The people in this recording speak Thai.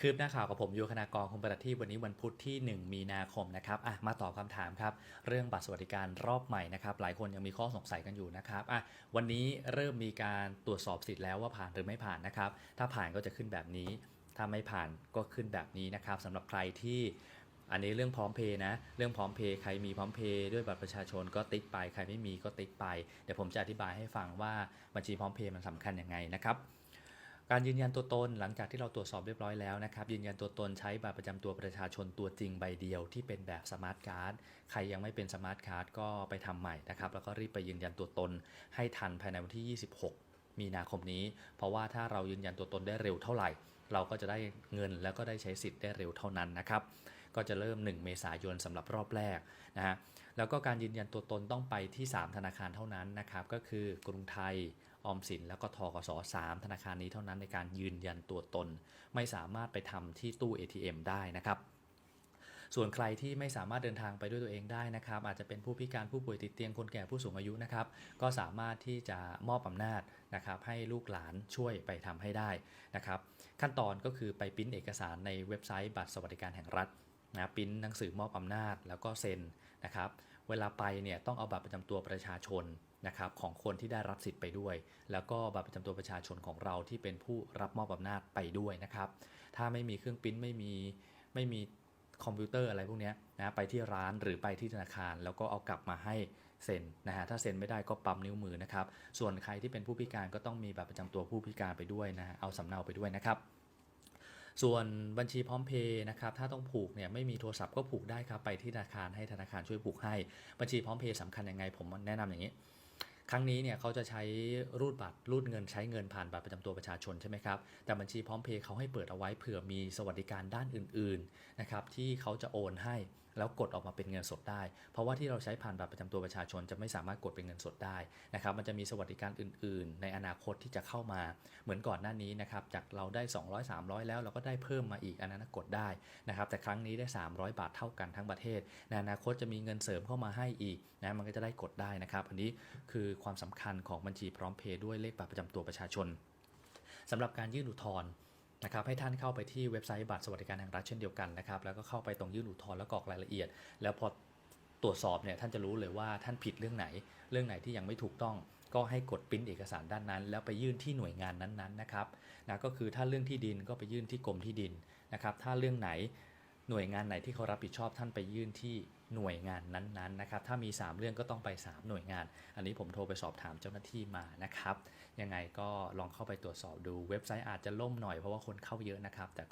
คืบหน้าข่าวกับผมยูคณากรคงประทีปวันนี้วันพุธที่ 1 มีนาคมนะครับอะมาตอบคำถามครับ เรื่องบัตรสวัสดิการรอบใหม่นะครับ หลายคนยังมีข้อสงสัยกันอยู่นะครับอะวันนี้เริ่มมีการตรวจสอบสิทธิ์แล้วว่าผ่านหรือไม่ผ่านนะครับ ถ้าผ่านก็จะขึ้นแบบนี้ ถ้าไม่ผ่านก็ขึ้นแบบนี้นะครับสำหรับใครที่อันนี้เรื่องพร้อมเพย์นะ เรื่องพร้อมเพย์ใครมีพร้อมเพย์ด้วยบัตรประชาชนก็ติ๊กไป ใครไม่มีก็ติ๊กไป เดี๋ยวผมจะอธิบายให้ฟังว่าบัญชีพร้อมเพย์มันสำคัญยังไงนะครับ การยืนยันตัวตนหลังจากที่เราตรวจสอบเรียบร้อยแล้วนะครับ ยืนยันตัวตนใช้บัตรประจำตัวประชาชนตัวจริงใบเดียวที่เป็นแบบสมาร์ทการ์ดใครยังไม่เป็นสมาร์ทการ์ดก็ไปทำใหม่นะครับ แล้วก็รีบไปยืนยันตัวตนให้ทันภายในวันที่ 26 มีนาคมนี้ เพราะว่าถ้าเรายืนยันตัวตนได้เร็วเท่าไหร่ เราก็จะได้เงินแล้วก็ได้ใช้สิทธิ์ได้เร็วเท่านั้นนะครับ ก็จะเริ่ม 1 เมษายนสำหรับรอบแรกนะฮะแล้วก็การยืนยันตัวตนต้องไปที่ 3 ธนาคารเท่านั้นนะครับก็คือกรุงไทยออมสินแล้วก็ทกส3ธนาคารนี้เท่านั้นในการยืนยันตัวตน ไม่สามารถไปทำที่ตู้ ATM ได้นะครับส่วนใครที่ไม่สามารถเดินทางไปด้วยตัวเองได้นะครับ อาจจะเป็นผู้พิการผู้ป่วยติดเตียงคนแก่ผู้สูงอายุนะครับ ก็สามารถที่จะมอบอำนาจนะครับให้ลูกหลานช่วยไปทำให้ได้นะครับ ขั้นตอนก็คือไปปริ้นเอกสารในเว็บไซต์บัตรสวัสดิการแห่งรัฐ นะปริ้นหนังสือมอบอำนาจแล้วก็เซ็นนะครับเวลาไปเนี่ยต้องเอาบัตรประจำตัวประชาชนนะครับของคนที่ได้รับสิทธิ์ไปด้วย แล้วก็บัตรประจำตัวประชาชนของเราที่เป็นผู้รับมอบอำนาจไปด้วยนะครับถ้าไม่มีเครื่องปิ้นไม่มีไม่มีคอมพิวเตอร์อะไรพวกเนี้ยนะไปที่ร้านหรือไปที่ธนาคาร แล้วก็เอากลับมาให้เซ็นนะฮะถ้าเซ็นไม่ได้ก็ปั๊มนิ้วมือนะครับส่วนใครที่เป็นผู้พิการก็ต้องมีบัตรประจำตัวผู้พิการไปด้วยนะฮะเอาสำเนาไปด้วยนะครับ ส่วนบัญชีพร้อมเพย์นะครับถ้าต้องผูกเนี่ยไม่มีโทรศัพท์ก็ผูกได้ครับไปที่ธนาคารให้ธนาคารช่วยผูกให้ บัญชีพร้อมเพย์สำคัญยังไงผมแนะนำอย่างนี้ ครั้งนี้เนี่ยเขาจะใช้รูดบัตรรูดเงินใช้เงินผ่านบัตรประจำตัวประชาชนใช่ไหมครับแต่บัญชีพร้อมเพย์เขาให้เปิดเอาไว้เผื่อมีสวัสดิการด้านอื่นๆนะครับที่เขาจะโอนให้ แล้วกดออกมาเป็นเงินสดได้ เพราะว่าที่เราใช้ผ่านบัตรประจำตัวประชาชนจะไม่สามารถกดเป็นเงินสดได้นะครับ มันจะมีสวัสดิการอื่น ๆ ในอนาคตที่จะเข้ามา เหมือนก่อนหน้านี้นะครับ จากเราได้ 200 300 แล้วเราก็ได้เพิ่มมาอีกอันนั้นกดได้นะครับ แต่ครั้งนี้ได้ 300 บาทเท่ากันทั้งประเทศ ในอนาคตจะมีเงินเสริมเข้ามาให้อีกนะ มันก็จะได้กดได้นะครับ อันนี้คือความสำคัญของบัญชีพร้อมเพย์ด้วยเลขบัตรประจำตัวประชาชนสำหรับการยื่นอุทธรณ์ นะครับให้ท่านเข้าไปที่เว็บไซต์บัตรสวัสดิการแห่งรัฐเช่นเดียวกันนะครับแล้วก็เข้าไปตรงยื่นอุทธรณ์แล้วกรอกรายละเอียด แล้วพอตรวจสอบเนี่ยท่านจะรู้เลยว่าท่านผิดเรื่องไหน เรื่องไหนที่ยังไม่ถูกต้องก็ให้กดปริ้นเอกสารด้านนั้น แล้วไปยื่นที่หน่วยงานนั้นๆนะครับนะก็คือถ้าเรื่องที่ดินก็ไปยื่นที่กรมที่ดินนะครับถ้าเรื่องไหนหน่วยงานไหนที่เขารับผิดชอบท่านไปยื่นที่ หน่วยงานนั้นๆนะครับ ถ้ามี 3 เรื่องก็ต้องไป 3 หน่วยงาน อันนี้ผมโทรไปสอบถามเจ้าหน้าที่มานะครับ ยังไงก็ลองเข้าไปตรวจสอบดูเว็บไซต์อาจจะล่มหน่อยเพราะว่าคนเข้าเยอะนะครับแต่